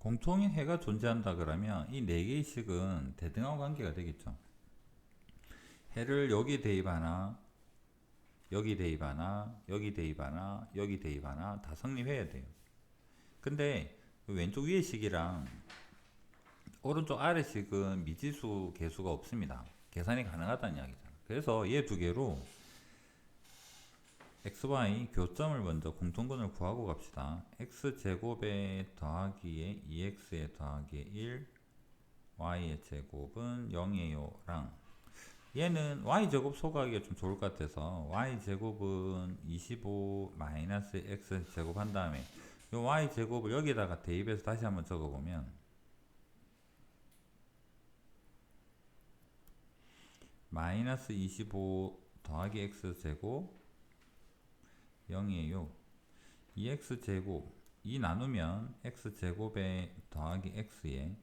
공통인 해가 존재한다 그러면 이 네 개의 식은 대등하고 관계가 되겠죠. 해를 여기 대입하나, 여기 대입하나, 여기 대입하나, 여기 대입하나 다 성립해야 돼요. 근데 그 왼쪽 위의 식이랑 오른쪽 아래 식은 미지수 개수가 없습니다. 계산이 가능하다는 이야기잖아. 그래서 얘 두 개로 xy 교점을 먼저 공통근을 구하고 갑시다. x제곱에 더하기에 2x에 더하기에 1 y의 제곱은 0이에요 랑 얘는 y제곱 소각하기가 좀 좋을 것 같아서 y제곱은 25 마이너스 x제곱 한 다음에 이 y제곱을 여기다가 대입해서 다시 한번 적어보면 마이너스 25 더하기 x제곱 0이에요. 2x제곱 2 나누면 x제곱에 더하기 x에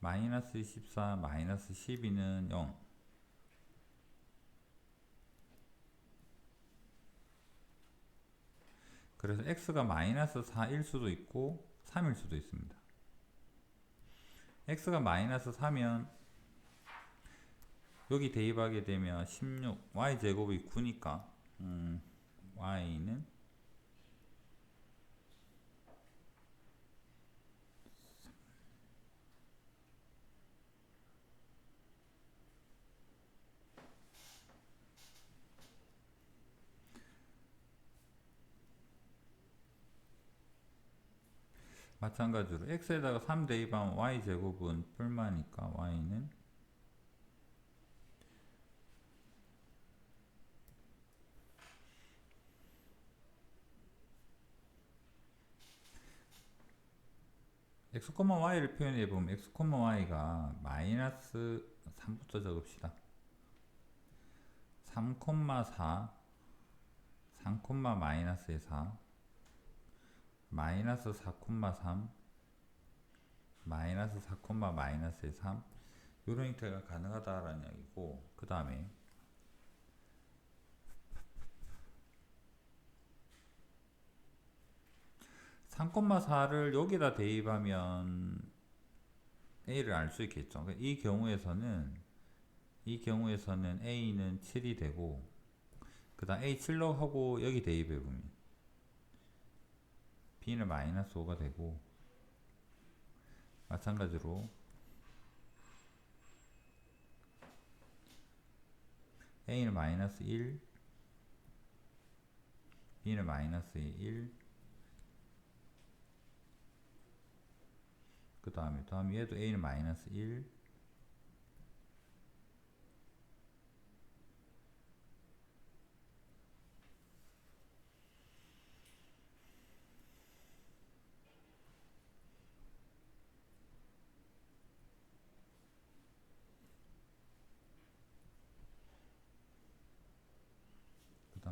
마이너스 14 마이너스 12는 0 그래서 x가 마이너스 4일 수도 있고 3일 수도 있습니다. x가 마이너스 4면 여기 대입하게 되면 16 y제곱이 9니까 음, y는 마찬가지로 x에다가 3 대입하면 y제곱은 뿔마니까 y는 x, y를 표현해 보면 x, y가 마이너스 3부터 적읍시다. 3, 4, 3, 마이너스의 4, 마이너스 4, 3, 마이너스 4, 마이너스의 3 이런 형태가 가능하다라는 이야기고 그 다음에 3,4를 여기다 대입하면 A를 알 수 있겠죠. 그러니까 이 경우에서는 이 경우에서는 A는 7이 되고 그 다음 A 7로 하고 여기 대입해 보면 B는 마이너스 5가 되고 마찬가지로 A는 마이너스 1 B는 마이너스 1 그 다음에 다음 얘도 a는 마이너스 1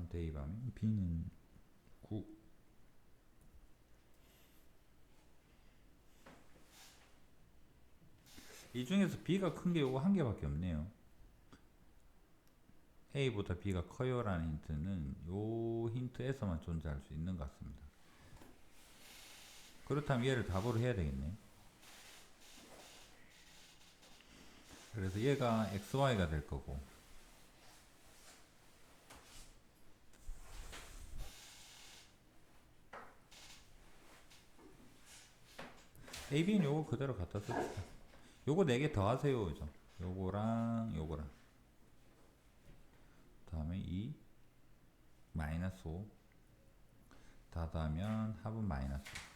대입하면 b는 9 이 중에서 B가 큰 게 요거 한 개밖에 없네요. A보다 B가 커요 라는 힌트는 요 힌트에서만 존재할 수 있는 것 같습니다. 그렇다면 얘를 답으로 해야 되겠네. 그래서 얘가 XY가 될 거고 AB는 요거 그대로 갖다 씁시다. 요거 4개 더 하세요. 그죠? 요거랑 요거랑. 다음에 2 마이너스 5 다 더하면 합은 마이너스 5.